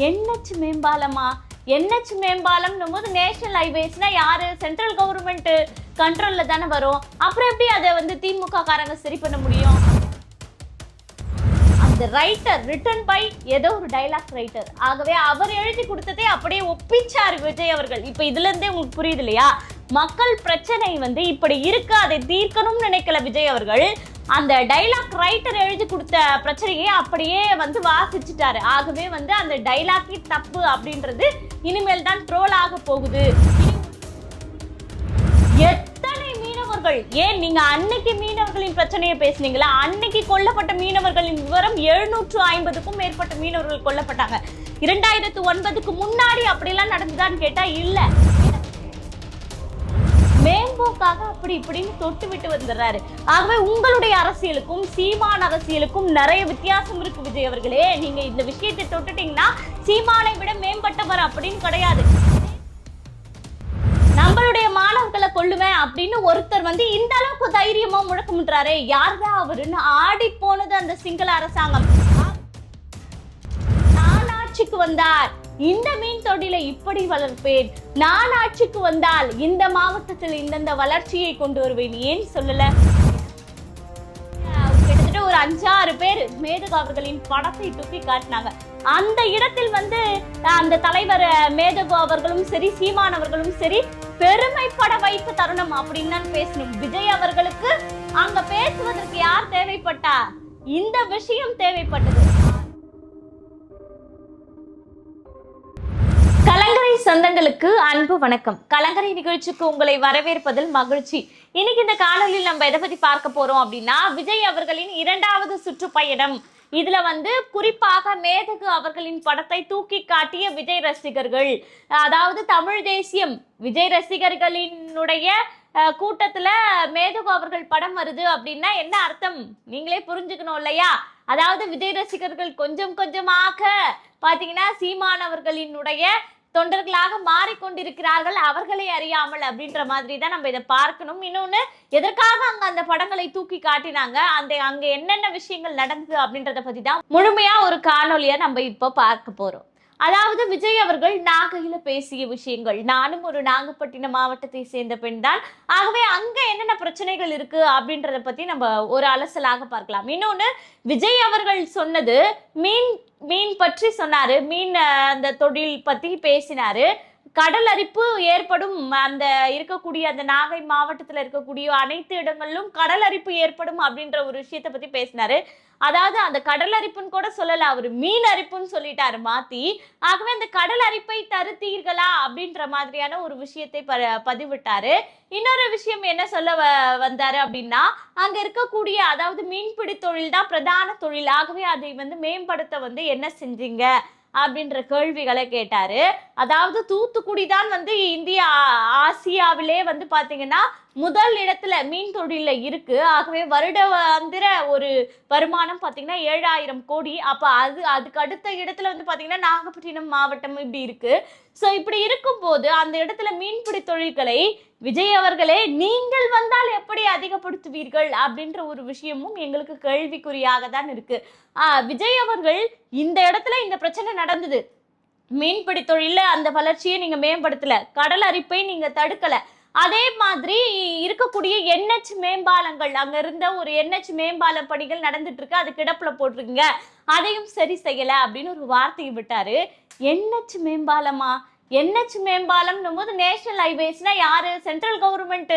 NH மேம்பாலமா? NH மேம்பாலம்னும் போது national ஹைவேஸ்னா யாரு? Central government கண்ட்ரோல்ல தானே வரும். அப்புறம் எப்படி அதை வந்து திமுக காரங்க சரி பண்ண முடியும்? அந்த ரைட்டர் ரிட்டன் பை ஏதோ ஒரு டைலாக் ரைட்டர் ஆகவே அவர் எழுதி கொடுத்ததே அப்படியே ஒப்பிச்சார் விஜய் அவர்கள். இப்போ இதுல இருந்தே உங்களுக்கு புரியுது இல்லையா? மக்கள் பிரச்சனை வந்து இப்படி இருக்கு அதை தீர்க்கணும்னு நினைக்கல விஜய் அவர்கள். அந்த டைலாக் ரைட்டர் எழுதி கொடுத்த பிரச்சனையை அப்படியே வந்து வாசிச்சுட்டாரு. ஆகவே வந்து அந்த டைலாக்கே தப்பு அப்படின்றது இனிமேல் தான் ட்ரோல் ஆக போகுது. எத்தனை மீனவர்கள் ஏன் நீங்க அன்னைக்கு மீனவர்களின் பிரச்சனையை பேசுனீங்களா? அன்னைக்கு கொல்லப்பட்ட மீனவர்களின் விவரம் எழுநூற்று ஐம்பதுக்கும் மேற்பட்ட மீனவர்கள் கொல்லப்பட்டாங்க. இரண்டாயிரத்து ஒன்பதுக்கு முன்னாடி அப்படிலாம் நடந்துதான்னு கேட்டா இல்ல. மேம்போக்காக அப்படி இப்படின்னு தொட்டு விட்டு வந்துடுறாரு. ஆகவே உங்களுடைய அரசியலுக்கும் சீமான் அரசியலுக்கும் நிறைய வித்தியாசம் இருக்கு விஜய் அவர்களே. நீங்க இந்த விஷயத்தை தொட்டுட்டீங்கன்னா சீமானை விட மேம்பட்டவர் அப்படின்னு கிடையாது. நம்மளுடைய மாணவர்களை கொள்ளுவேன் அப்படின்னு ஒருத்தர் வந்து இந்த அளவுக்கு தைரியமா முழக்கமிட்டாரு யார்தான் அவருன்னு ஆடி போனது அந்த சிங்கள அரசாங்கம். நான் ஆட்சிக்கு வந்தார். இந்த மீன் தொழிலை இப்படி வளர்ப்பேன். நான் ஆட்சிக்கு வந்தால் இந்த மாவட்டத்தில் இந்தந்த வளர்ச்சியை கொண்டு வருவேன். ஏன் சொல்லல? கிட்டத்தட்ட ஒரு அஞ்சாறு பேர் மேதகு அவர்களின் படத்தை தூக்கி காட்டினாங்க. அந்த இடத்தில் வந்து அந்த தலைவர் மேதகு அவர்களும் சரி சீமான் அவர்களும் சரி பெருமைப்பட வைத்த தருணம் அப்படின்னு தான் பேசணும். விஜய் அவர்களுக்கு அங்க பேசுவதற்கு யார் தேவைப்பட்டா? இந்த விஷயம் தேவைப்பட்டது. கலங்கரை சொந்தங்களுக்கு அன்பு வணக்கம். கலங்கரை நிகழ்ச்சிக்கு உங்களை வரவேற்பதில் மகிழ்ச்சி. இன்னைக்கு இந்த காணொலியில் நம்ம எதை பத்தி பார்க்க போறோம் அப்படின்னா விஜய் அவர்களின் இரண்டாவது சுற்றுப்பயணம். இதுல வந்து குறிப்பாக மேதகு அவர்களின் படத்தை தூக்கி காட்டிய விஜய் ரசிகர்கள் அதாவது தமிழ் தேசியம் விஜய் ரசிகர்களினுடைய கூட்டத்துல மேதகு அவர்கள் படம் வருது அப்படின்னா என்ன அர்த்தம்? நீங்களே புரிஞ்சுக்கணும் இல்லையா? அதாவது விஜய் ரசிகர்கள் கொஞ்சம் கொஞ்சமாக பாத்தீங்கன்னா சீமானவர்களினுடைய தொண்டர்களாக மாறிக்கொண்டிருக்கிறார்கள் அவர்களை அறியாமல் அப்படின்ற மாதிரி தான் நம்ம இதை பார்க்கணும். இன்னொன்று எதற்காக அங்க அந்த படங்களை தூக்கி காட்டினாங்க? அந்த அங்க என்னென்ன விஷயங்கள் நடந்தது அப்படின்றத பத்தி தான் முழுமையா ஒரு காணொலியை நம்ம இப்போ பார்க்க போறோம். அதாவது விஜய் அவர்கள் நாகையில பேசிய விஷயங்கள். நானும் ஒரு நாகப்பட்டினம் மாவட்டத்தை சேர்ந்த பெண் தான். ஆகவே அங்க என்னென்ன பிரச்சனைகள் இருக்கு அப்படின்றத பத்தி நம்ம ஒரு அலசலாக பார்க்கலாம். இன்னொன்னு விஜய் அவர்கள் சொன்னது மீன் மீன் பற்றி சொன்னாரு. மீன் அந்த தொழில் பத்தி பேசினாரு. கடல் அரிப்பு ஏற்படும் அந்த இருக்கக்கூடிய அந்த நாகை மாவட்டத்தில் இருக்கக்கூடிய அனைத்து இடங்களிலும் கடல் அரிப்பு ஏற்படும் அப்படின்ற ஒரு விஷயத்தை பத்தி பேசினாரு. அதாவது அந்த கடல் அரிப்புன்னு கூட சொல்லல அவர் மீன் அரிப்புன்னு சொல்லிட்டாரு மாத்தி. ஆகவே அந்த கடல் அரிப்பை தருத்தீர்களா அப்படின்ற மாதிரியான ஒரு விஷயத்தை ப- பதிவிட்டாரு. இன்னொரு விஷயம் என்ன சொல்ல வ- வந்தாரு அப்படின்னா அங்க இருக்கக்கூடிய அதாவது மீன்பிடி தொழில் தான் பிரதான தொழில். ஆகவே அதை வந்து மேம்படுத்த வந்து என்ன செஞ்சீங்க? அப்படின்ற கேள்விகளை கேட்டாரு. அதாவது தூத்துக்குடி தான் வந்து இந்தியா ஆசியாவிலே வந்து பாத்தீங்கன்னா முதல் இடத்துல மீன் தொழில இருக்கு. ஆகவே வருடாந்திர ஒரு வருமானம் பாத்தீங்கன்னா ஏழாயிரம் கோடி. அப்ப அது அதுக்கு அடுத்த இடத்துல வந்து பாத்தீங்கன்னா நாகப்பட்டினம் மாவட்டம் இப்படி இருக்கு. ஸோ இப்படி இருக்கும்போது அந்த இடத்துல மீன்பிடி தொழில்களை விஜய் அவர்களே நீங்கள் வந்தால் எப்படி அதிகப்படுத்துவீர்கள்? அப்படின்ற ஒரு விஷயமும் எங்களுக்கு கேள்விக்குறியாக தான் இருக்கு. விஜய் அவர்கள் இந்த இடத்துல இந்த பிரச்சனை நடந்தது. மீன்பிடி தொழில அந்த வளர்ச்சியை நீங்க மேம்படுத்தல. கடல் அரிப்பை நீங்க தடுக்கலை. அதே மாதிரி இருக்கக்கூடிய என்ஹெச் மேம்பாலங்கள் அங்க இருந்த ஒரு என்ஹெச் மேம்பால பணிகள் நடந்துட்டு இருக்கு. அது கிடப்புல போட்டிருக்கீங்க. அதையும் சரி செய்யல அப்படின்னு ஒரு வார்த்தையை விட்டாரு. என்ஹெச் மேம்பாலமா? என்ஹெச் மேம்பாலம்னும் போது நேஷனல் ஹைவேஸ்னா யாரு? சென்ட்ரல் கவர்மெண்ட்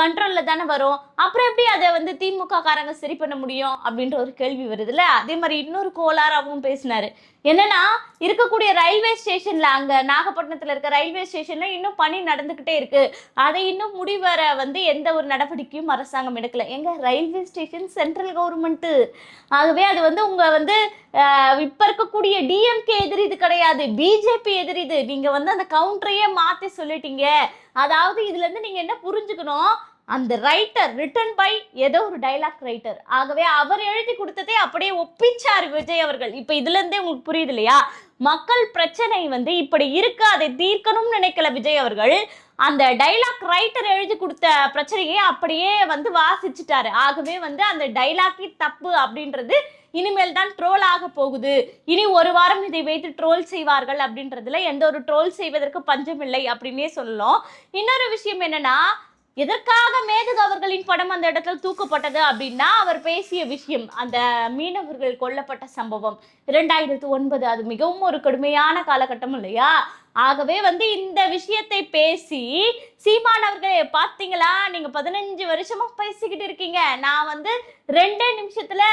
கண்ட்ரோல்ல தானே வரும். அப்புறம் எப்படி அதை வந்து திமுக காரங்க சரி பண்ண முடியும் அப்படின்ற ஒரு கேள்வி வருதுல்ல? அதே மாதிரி இன்னொரு கோளாறாகவும் பேசினாரு. என்னன்னா இருக்கக்கூடிய ரயில்வே ஸ்டேஷன்ல அங்க நாகப்பட்டினத்துல இருக்க ரயில்வே ஸ்டேஷன்ல இன்னும் பணி நடந்துகிட்டே இருக்கு. அதை இன்னும் முடிவர வந்து எந்த ஒரு நடவடிக்கையும் அரசாங்கம் எடுக்கல. எங்க ரயில்வே ஸ்டேஷன் சென்ட்ரல் கவர்மெண்ட் ஆகவே அது வந்து உங்க வந்து இப்ப இருக்கக்கூடிய டிஎம்கே எதிரி இது கிடையாது. பிஜேபி எதிரி இது. நீங்க வந்து அந்த கவுண்டரையே மாத்தி சொல்லிட்டீங்க. அதாவது இதுல இருந்து நீங்க என்ன புரிஞ்சுக்கணும்? அந்த ரைட்டர் ரிட்டன் பை ஏதோ ஒரு டைலாக் ரைட்டர் ஆகவே அவர் எழுதி கொடுத்ததே அப்படியே ஒப்பிச்சார் விஜய் அவர்கள். இப்ப இதுல இருந்தே உங்களுக்கு புரியுது இல்லையா? மக்கள் பிரச்சனை வந்து இப்படி இருக்கு அதை தீர்க்கணும்னு நினைக்கல விஜய் அவர்கள். அந்த டைலாக் ரைட்டர் எழுதி கொடுத்த பிரச்சனையை அப்படியே வந்து வாசிச்சுட்டாரு. ஆகவே வந்து அந்த டைலாக்கே தப்பு அப்படின்றது இனிமேல் தான் ட்ரோல் ஆக போகுது. இனி ஒரு வாரம் இதை வைத்து ட்ரோல் செய்வார்கள் அப்படின்றதுல எந்த ஒரு ட்ரோல் செய்வதற்கு பஞ்சமில்லை அப்படின்னே சொல்லலாம். இன்னொரு விஷயம் என்னன்னா எதற்காக மேதகு அவர்களின் படம் அந்த இடத்துல தூக்கப்பட்டது அப்படின்னா அவர் பேசிய விஷயம் அந்த மீனவர்கள் கொல்லப்பட்ட சம்பவம். இரண்டாயிரத்து ஒன்பது அது மிகவும் ஒரு கடுமையான காலகட்டம் இல்லையா? ஆகவே வந்து இந்த விஷயத்தை பேசி சீமான் அவர்களே பார்த்தீங்களா? நீங்கள் பதினஞ்சு வருஷமாக பேசிக்கிட்டு இருக்கீங்க. நான் வந்து ரெண்டே நிமிஷத்தில்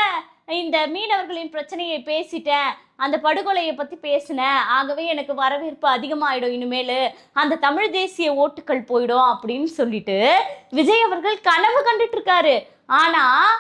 இந்த மீனவர்களின் பிரச்சனையை பேசிட்டேன். அந்த படுகொலையை பற்றி பேசினேன் ஆகவே எனக்கு வரவேற்பு அதிகமாகிடும் இனிமேல். அந்த தமிழ் தேசிய ஓட்டுகள் போயிடும் அப்படின்னு சொல்லிட்டு விஜய் அவர்கள் கனவு கண்டுட்டு இருக்காரு ஆனால்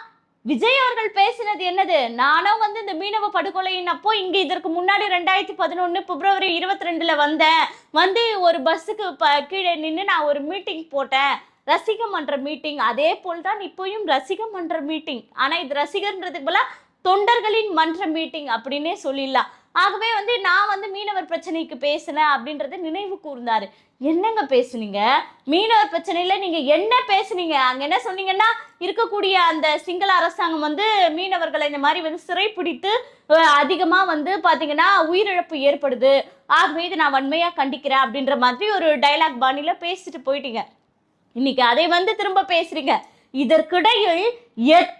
விஜய் அவர்கள் பேசினது என்னது? நானும் வந்து இந்த மீனவ படுகொலையின் அப்போ இங்கே இதற்கு முன்னாடி ரெண்டாயிரத்தி பதினொன்று பிப்ரவரி இருபத்தி ரெண்டில் வந்தேன். வந்து ஒரு பஸ்ஸுக்கு ப கீழே நின்று நான் ஒரு மீட்டிங் போட்டேன். ரசிக மன்ற மீட்டிங். அதே போல் தான் இப்போயும் ரசிக மன்ற மீட்டிங். ஆனால் இது ரசிகர்ன்றதுக்கு பதிலா தொண்டர்களின் மன்ற மீட்டிங் அப்படின்னே சொல்லிடலாம். ஆகவே வந்து நான் வந்து மீனவர் பிரச்சனைக்கு பேசினேன் அப்படின்றத நினைவு கூர்ந்தாரு. என்னங்க பேசுனீங்க? மீனவர் பிரச்சனையில நீங்க என்ன பேசுனீங்க? அங்க என்ன சொன்னீங்கன்னா இருக்கக்கூடிய அந்த சிங்கள அரசாங்கம் வந்து மீனவர்களை இந்த மாதிரி வந்து சிறைப்பிடித்து அதிகமா வந்து பாத்தீங்கன்னா உயிரிழப்பு ஏற்படுது. ஆகவே இது நான் வன்மையா கண்டிக்கிறேன் அப்படின்ற மாதிரி ஒரு டைலாக் பாணியில பேசிட்டு போயிட்டீங்க. இன்னைக்கு அதை வந்து திரும்ப பேசுறீங்க. இதற்கிடையில் எத்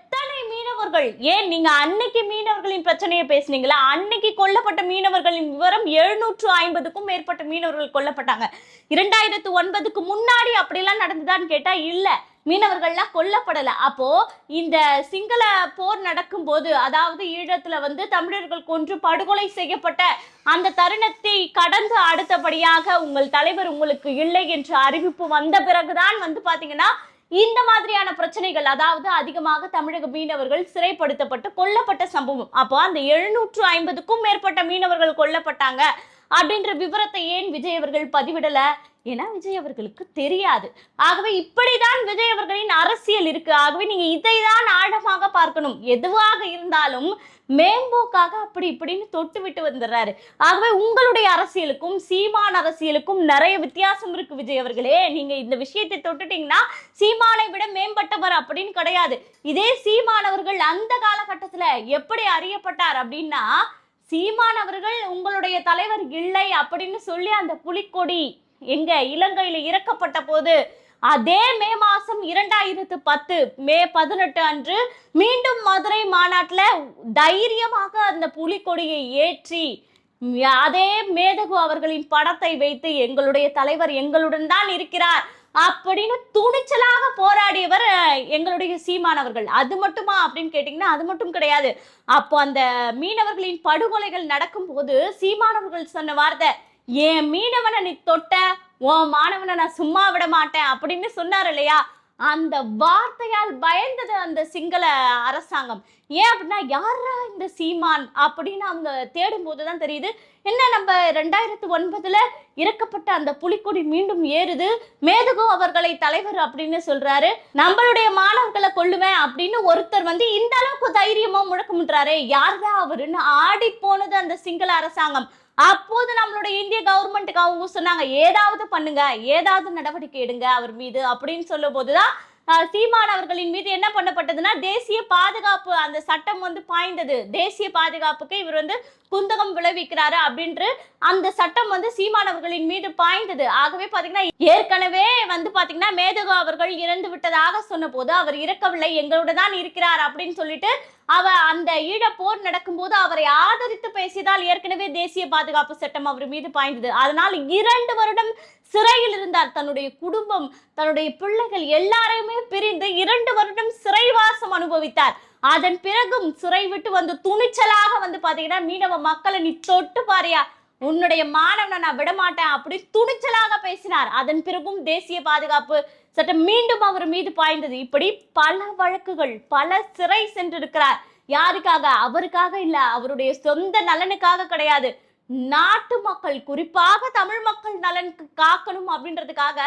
மீனவர்கள் ஏன் நீங்க அன்னைக்கு மீனவர்களின் பிரச்சனையை பேசுனீங்களா? அன்னைக்கு கொல்லப்பட்ட மீனவர்களின் விவரம் எழுநூற்று ஐம்பதுக்கும் மேற்பட்ட மீனவர்கள் கொல்லப்பட்டாங்க. இரண்டாயிரத்து ஒன்பதுக்கு முன்னாடி அப்படிலாம் நடந்துதான்னு கேட்டா இல்ல. மீனவர்கள்லாம் கொல்லப்படல. அப்போ இந்த சிங்கள போர் நடக்கும்போது அதாவது ஈழத்துல வந்து தமிழர்கள் கொன்று படுகொலை செய்யப்பட்ட அந்த தருணத்தை கடந்து அடுத்தபடியாக உங்கள் தலைவர் உங்களுக்கு இல்லை என்ற அறிவிப்பு வந்த பிறகுதான் வந்து பாத்தீங்கன்னா இந்த மாதிரியான பிரச்சனைகள் அதாவது அதிகமாக தமிழக மீனவர்கள் சிறைப்படுத்தப்பட்டு கொல்லப்பட்ட சம்பவம். அப்போ அந்த எழுநூற்று ஐம்பதுக்கும் மேற்பட்ட மீனவர்கள் கொல்லப்பட்டாங்க. அப்படின்ற விவரத்தை ஏன் விஜய் அவர்கள் பதிவிடல? ஏன்னா விஜய் அவர்களுக்கு தெரியாது. ஆகவே இப்படிதான் விஜய் அவர்களின் அரசியல் இருக்கு. ஆகவே நீங்க இதைதான் ஆழமாக பார்க்கணும். எதுவாக இருந்தாலும் மேம்போக்காக அப்படி இப்படின்னு தொட்டு விட்டு வந்துடுறாரு. ஆகவே உங்களுடைய அரசியலுக்கும் சீமான் அரசியலுக்கும் நிறைய வித்தியாசம் இருக்கு விஜய் அவர்களே. நீங்க இந்த விஷயத்தை தொட்டுட்டீங்கன்னா சீமானை விட மேம்பட்டவர் அப்படின்னு கிடையாது. இதே சீமான் அவர்கள் அந்த காலகட்டத்துல எப்படி அறியப்பட்டார் அப்படின்னா சீமான் அவர்கள் உங்களுடைய தலைவர் இல்லை அப்படின்னு சொல்லி அந்த புலிக்கொடி எங்க இலங்கையில இறக்கப்பட்ட போது அதே மே மாசம் இரண்டாயிரத்து பத்து மே பதினெட்டு அன்று மீண்டும் மதுரை மாநாட்டில் தைரியமாக அந்த புலிக்கொடியை ஏற்றி அதே மேதகு அவர்களின் படத்தை வைத்து எங்களுடைய தலைவர் எங்களுடன் தான் இருக்கிறார் அப்படின்னு துணிச்சலாக போராடியவர் எங்களுடைய சீமானவர்கள் அது மட்டுமா அப்படின்னு கேட்டிங்கன்னா அது மட்டும் கிடையாது. அப்போ அந்த மீனவர்களின் படுகொலைகள் நடக்கும்போது சீமானவர்கள் சொன்ன வார்த்தை என் மீனவனை நீ தொட்ட? உன் மாணவனை நான் சும்மா விட மாட்டேன் அப்படின்னு சொன்னார் இல்லையா? அந்த வார்த்தையால் பயந்தது அந்த சிங்கள அரசாங்கம். ஏன் அப்படின்னா யாரா இந்த சீமான்? அப்படின்னு அவங்க தேடும் போதுதான் தெரியுது. என்ன நம்ம ரெண்டாயிரத்து ஒன்பதுல இறக்கப்பட்ட அந்த புலிக்கொடி மீண்டும் ஏறுது. மேதகு அவர்களை தலைவர் அப்படின்னு சொல்றாரு. நம்மளுடைய மாணவர்களை கொள்ளுவேன் அப்படின்னு ஒருத்தர் வந்து இந்த அளவுக்கு தைரியமா முழக்கமிடுறாரு யார்தான் அவருன்னு? ஆடி போனது அந்த சிங்கள அரசாங்கம். அப்போது நம்மளுடைய இந்திய கவர்மெண்ட்டுக்கு அவங்க சொன்னாங்க ஏதாவது பண்ணுங்க ஏதாவது நடவடிக்கை எடுங்க அவர் மீது அப்படின்னு சொல்லும் போதுதான் ஆஹ், சீமான் அவர்களின் மீது என்ன பண்ணப்பட்டதுன்னா தேசிய பாதுகாப்பு அந்த சட்டம் வந்து பாய்ந்தது. தேசிய பாதுகாப்புக்கு இவர் வந்து குந்தகம் விளைவிக்கிறாரு அப்படின்று அந்த சட்டம் வந்து சீமானவர்களின் மீது பாய்ந்தது. ஆகவே பாத்தீங்கன்னா ஏற்கனவே வந்து பாத்தீங்கன்னா மேதகு அவர்கள் இறந்து விட்டதாக சொன்ன போது அவர் இறக்கவில்லை எங்களோட தான் இருக்கிறார் அப்படின்னு சொல்லிட்டு அவ அந்த ஈழப்போர் நடக்கும்போது அவரை ஆதரித்து பேசியதால் ஏற்கனவே தேசிய பாதுகாப்பு சட்டம் அவர் மீது பாய்ந்தது. அதனால் இரண்டு வருடம் சிறையில் இருந்தார். தன்னுடைய குடும்பம் தன்னுடைய பிள்ளைகள் எல்லாரையுமே பிரிந்து இரண்டு வருடம் சிறைவாசம் அனுபவித்தார். அதன் பிறகும் சிறை விட்டு வந்து துணிச்சலாக வந்து பாத்தீங்கன்னா மீனவ மக்களை நீ தொட்டு பாரியா? உன்னுடைய மாணவனை நான் விட மாட்டேன் அப்படி துணிச்சலாக பேசினார். அதன் பிறகும் தேசிய பாதுகாப்பு சட்டம் மீண்டும் அவர் மீது பாய்ந்தது. இப்படி பல வழக்குகள் பல சிறை சென்றிருக்கிறார். யாருக்காக? அவருக்காக இல்ல. அவருடைய சொந்த நலனுக்காக கிடையாது. நாட்டு மக்கள் குறிப்பாக தமிழ் மக்கள் நலனுக்கு காக்கணும் அப்படின்றதுக்காக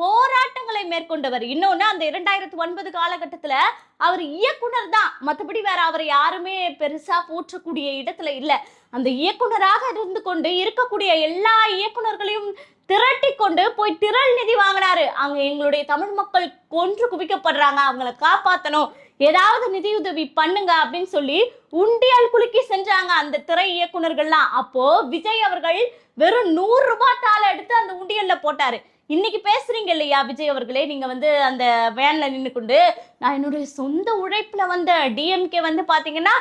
போராட்டங்களை மேற்கொண்டவர். இன்னொன்னு அந்த இரண்டாயிரத்தி ஒன்பது காலகட்டத்தில் அவர் இயக்குனர் தான். மற்றபடி வேற அவரை யாருமே பெருசா போற்றக்கூடிய இடத்துல இல்லை. அந்த இயக்குனராக இருந்து கொண்டு இருக்கக்கூடிய எல்லா இயக்குனர்களையும் திரட்டி கொண்டு போய் திரள் நிதி வாங்கினாரு. அங்க எங்களுடைய தமிழ் மக்கள் கொன்று குவிக்கப்படுறாங்க. அவங்கள காப்பாற்றணும் ஏதாவது நிதியுதவி பண்ணுங்க அப்படின்னு சொல்லி உண்டியல் குலுக்கி செஞ்சாங்க அந்த திரை இயக்குனர்கள்லாம். அப்போ விஜய் அவர்கள் வெறும் நூறு ரூபாய் தாளை எடுத்து அந்த உண்டியல்ல போட்டாரு. இன்னைக்கு பேசுறீங்க இல்லையா விஜய் அவர்களே? நீங்க வந்து அந்த வேன்ல நின்று கொண்டு நான் என்னுடைய சொந்த உழைப்புல வந்த டிஎம்கே வந்து பாத்தீங்கன்னா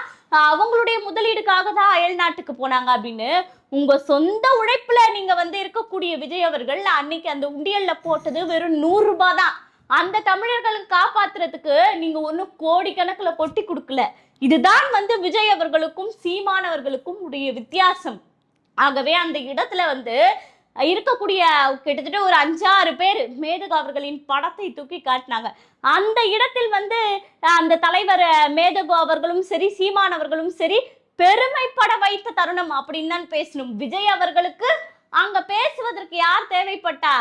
அவங்களுடைய முதலீடுக்காக தான் அயல் நாட்டுக்கு போனாங்க அப்படின்னு. உங்க சொந்த உழைப்புல நீங்க வந்து இருக்கக்கூடிய விஜய் அவர்கள் அன்னைக்கு அந்த உண்டியல்ல போட்டது வெறும் நூறு ரூபாய் தான். அந்த தமிழர்களை காப்பாத்துறதுக்கு நீங்க ஒன்றும் கோடிக்கணக்குல கொட்டி கொடுக்கல. இதுதான் வந்து விஜய் அவர்களுக்கும் சீமானவர்களுக்கும் உடைய வித்தியாசம். ஆகவே அந்த இடத்துல வந்து இருக்கக்கூடிய கிட்டத்தட்ட ஒரு அஞ்சாறு பேர் மேதகு அவர்களின் படத்தை தூக்கி காட்டினாங்க. அந்த இடத்தில் வந்து அந்த தலைவர் மேதகு அவர்களும் சரி சீமான் அவர்களும் சரி பெருமைப்பட வைத்த தருணம் அப்படின்னு தான் பேசணும். விஜய் அவர்களுக்கு அங்க பேசுவதற்கு யார் தேவைப்பட்டா?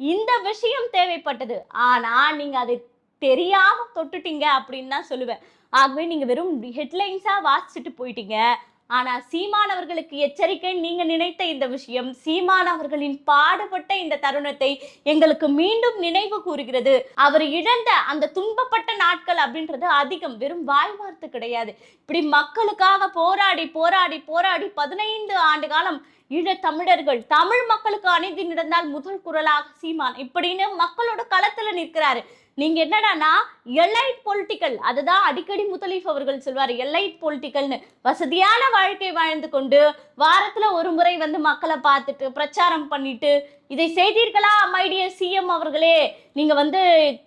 இந்த விஷயம் தேவைப்பட்டது. ஆனா நீங்க அதை தெரியாம தொட்டுட்டீங்க அப்படின்னு தான் சொல்லுவேன். ஆகவே நீங்க வெறும் ஹெட்லைன்ஸா வாசிச்சுட்டு போயிட்டீங்க. ஆனா சீமான் அவர்களுக்கு எச்சரிக்கை நீங்க நினைத்த இந்த விஷயம் சீமான் அவர்களின் பாடுபட்ட இந்த தருணத்தை எங்களுக்கு மீண்டும் நினைவு கூறுகிறது. அவர் இழந்த அந்த துன்பப்பட்ட நாட்கள் அப்படின்றது அதிகம் வெறும் வாய் வார்த்தை கிடையாது. இப்படி மக்களுக்காக போராடி போராடி போராடி பதினைந்து ஆண்டு காலம் ஈழ தமிழர்கள் தமிழ் மக்களுக்கு அநீதி நடந்தால் முதல் குரலாக சீமான். இப்படின்னு மக்களோட களத்துல நிற்கிறாரு. நீங்கள் என்னடான்னா எலைட் பொலிட்டிக்கல் அதுதான் அடிக்கடி முத்தலீஃப் அவர்கள் சொல்வார் எலைட் பொலிட்டிக்கல்னு வசதியான வாழ்க்கை வாழ்ந்து கொண்டு வாரத்தில் ஒரு முறை வந்து மக்களை பார்த்துட்டு பிரச்சாரம் பண்ணிட்டு இதை செய்தீர்களா மைடிய சிஎம் அவர்களே? நீங்கள் வந்து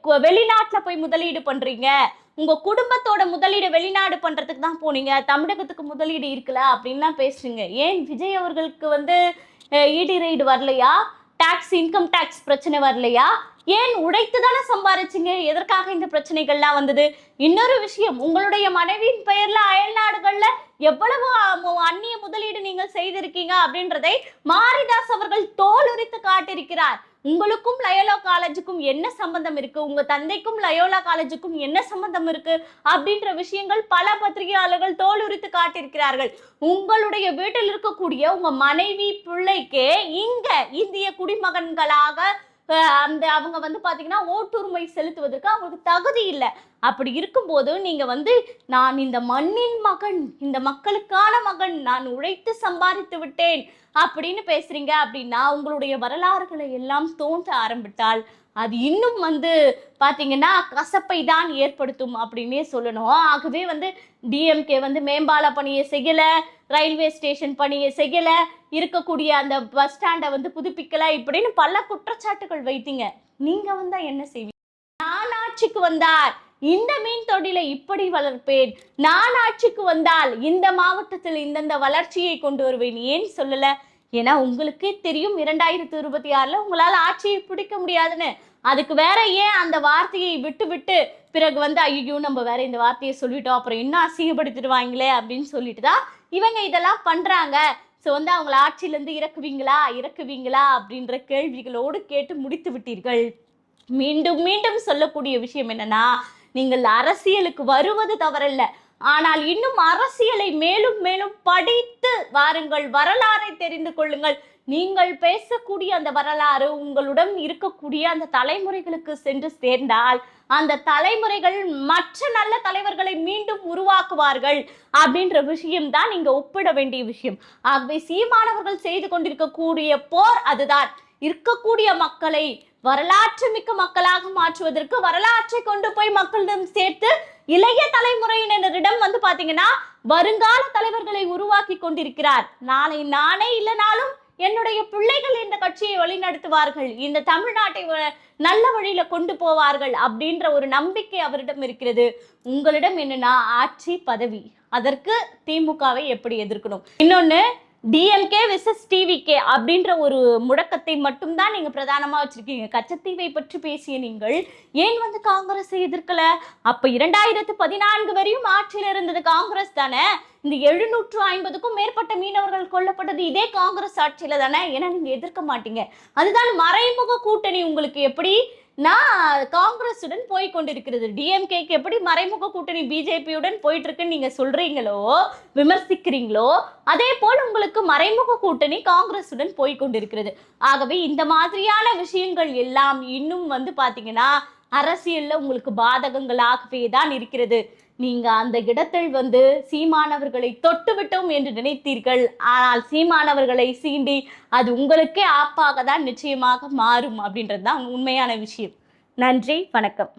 கு- போய் முதலீடு பண்ணுறீங்க உங்கள் குடும்பத்தோட முதலீடு வெளிநாடு பண்ணுறதுக்கு தான் போனீங்க. தமிழகத்துக்கு முதலீடு இருக்குல்ல அப்படின்லாம் பேசுறீங்க. ஏன் விஜய் அவர்களுக்கு வந்து இடி ரைடு வரலையா? டாக்ஸ் இன்கம் டாக்ஸ் பிரச்சனை வரலையா? ஏன் உடைத்து தானே சம்பாரிச்சிங்க? எதற்காக இந்த பிரச்சனைகள்லாம் வந்தது? இன்னொரு விஷயம் உங்களுடைய மனைவியின் பெயர்ல அயல் நாடுகள்ல எவ்வளவு அந்நிய முதலீடு நீங்கள் செய்திருக்கீங்க அப்படின்றதை மாரிதாஸ் அவர்கள் தோலுரித்து காட்டியிருக்கிறார். உங்களுக்கும் லயோலா காலேஜுக்கும் என்ன சம்பந்தம் இருக்கு? உங்க தந்தைக்கும் லயோலா காலேஜுக்கும் என்ன சம்பந்தம் இருக்கு? அப்படின்ற விஷயங்கள் பல பத்திரிகையாளர்கள் தோலுரித்து காட்டியிருக்கிறார்கள். உங்களுடைய வீட்டில் இருக்கக்கூடிய உங்க மனைவி பிள்ளைக்கு இங்க இந்திய குடிமகன்களாக அந்த அவங்க வந்து பார்த்தீங்கன்னா ஓட்டுரிமை செலுத்துவதற்கு அவங்களுக்கு தகுதி இல்லை. அப்படி இருக்கும்போது நீங்கள் வந்து நான் இந்த மண்ணின் மகன் இந்த மக்களுக்கான மகன் நான் உழைத்து சம்பாதித்து விட்டேன் அப்படின்னு பேசுறீங்க அப்படின்னா உங்களுடைய வரலாறுகளை எல்லாம் தோன்ற ஆரம்பித்தால் அது இன்னும் வந்து பார்த்தீங்கன்னா கசப்பை தான் ஏற்படுத்தும் அப்படின்னே சொல்லணும். ஆகவே வந்து டிஎம்கே வந்து மேம்பால பணியை செய்யலை ரயில்வே ஸ்டேஷன் பணியை செய்யலை இருக்கக்கூடிய அந்த பஸ் ஸ்டாண்டை வந்து புதுப்பிக்கலை இப்படின்னு பல குற்றச்சாட்டுகள் வைத்தீங்க. நீங்கள் வந்தால் என்ன செய்வீங்க? நான் ஆட்சிக்கு வந்தால் இந்த மீன் தொழிலை இப்படி வளர்ப்பேன். நான் ஆட்சிக்கு வந்தால் இந்த மாவட்டத்தில் இந்தந்த வளர்ச்சியை கொண்டு வருவேன். ஏன் சொல்லலை? ஏன்னா உங்களுக்கே தெரியும் இரண்டாயிரத்தி இருபத்தி ஆறுல உங்களால் ஆட்சியை பிடிக்க முடியாதுன்னு. அதுக்கு வேற ஏன் அந்த வார்த்தையை விட்டு விட்டு பிறகு வந்து ஐயோ நம்ம வேற இந்த வார்த்தையை சொல்லிட்டோம் அப்புறம் இன்னும் அசிங்கப்படுத்திடுவாங்களே அப்படின்னு சொல்லிட்டு தான் இவங்க இதெல்லாம் பண்றாங்க. ஸோ வந்து அவங்கள ஆட்சியிலேருந்து இறக்குவீங்களா? இறக்குவீங்களா? அப்படின்ற கேள்விகளோடு கேட்டு முடித்து விட்டீர்கள். மீண்டும் மீண்டும் சொல்லக்கூடிய விஷயம் என்னன்னா நீங்கள் அரசியலுக்கு வருவது தவறல்ல. ஆனால் இன்னும் அரசியலை மேலும் மேலும் படித்து வாருங்கள். வரலாறை தெரிந்து கொள்ளுங்கள். நீங்கள் பேசக்கூடிய அந்த வரலாறு உங்களுடன் இருக்கக்கூடிய அந்த தலைமுறைகளுக்கு சென்று சேர்ந்தால் அந்த தலைமுறைகள் மற்ற நல்ல தலைவர்களை மீண்டும் உருவாக்குவார்கள் அப்படின்ற விஷயம் தான் ஒப்பிட வேண்டிய விஷயம். ஆகவே சீமானவர்கள் செய்து கொண்டிருக்கக்கூடிய போர் அதுதான். இருக்கக்கூடிய மக்களை வரலாற்று மிக்க மக்களாக மாற்றுவதற்கு வரலாற்றை கொண்டு போய் மக்களிடம் சேர்த்து இளைய தலைமுறையினரிடம் வந்து பாத்தீங்கன்னா வருங்கால தலைவர்களை உருவாக்கி கொண்டிருக்கிறார். நாளை நானே இல்லைனாலும் என்னுடைய பிள்ளைகள் இந்த கட்சியை வழிநடத்துவார்கள். இந்த தமிழ்நாட்டை நல்ல வழியில கொண்டு போவார்கள் அப்படின்ற ஒரு நம்பிக்கை அவரிடம் இருக்கிறது. உங்களிடம் என்னன்னா ஆட்சி பதவி. அதற்கு திமுகவை எப்படி எதிர்க்கணும்? இன்னொன்னு டிஎம்கே விசஸ் டிவிகே அப்படின்ற ஒரு முழக்கத்தை மட்டும்தான் நீங்க பிரதானமா வச்சிருக்கீங்க. கச்சத்தீவை பற்றி பேசிய நீங்கள் ஏன் வந்து காங்கிரஸ் எதிர்க்கல? அப்ப இரண்டாயிரத்து பதினான்கு வரையும் ஆட்சியில் இருந்தது காங்கிரஸ் தானே? இந்த எழுநூற்று ஐம்பதுக்கும் மேற்பட்ட மீனவர்கள் கொல்லப்பட்டது இதே காங்கிரஸ் ஆட்சியில தானே? ஏன்னா நீங்க எதிர்க்க மாட்டீங்க. அதுதான் மறைமுக கூட்டணி. உங்களுக்கு எப்படி நான் காங்கிரஸுடன் போய் கொண்டிருக்கிறது டிஎம்கேக்கு எப்படி மறைமுக கூட்டணி பிஜேபியுடன் போயிட்டு இருக்குன்னு நீங்க சொல்றீங்களோ விமர்சிக்கிறீங்களோ அதே போல் உங்களுக்கு மறைமுக கூட்டணி காங்கிரஸுடன் போய் கொண்டிருக்கிறது ஆகவே இந்த மாதிரியான விஷயங்கள் எல்லாம் இன்னும் வந்து பாத்தீங்கன்னா அரசியல்ல உங்களுக்கு பாதகங்களாகவே தான் இருக்கிறது. நீங்க அந்த இடத்தில் வந்து சீமானவர்களை தொட்டு விட்டோம் என்று நினைத்தீர்கள். ஆனால் சீமானவர்களை சீண்டி அது உங்களுக்கே ஆப்பாக தான் நிச்சயமாக மாறும் அப்படின்றது தான் உண்மையான விஷயம். நன்றி வணக்கம்.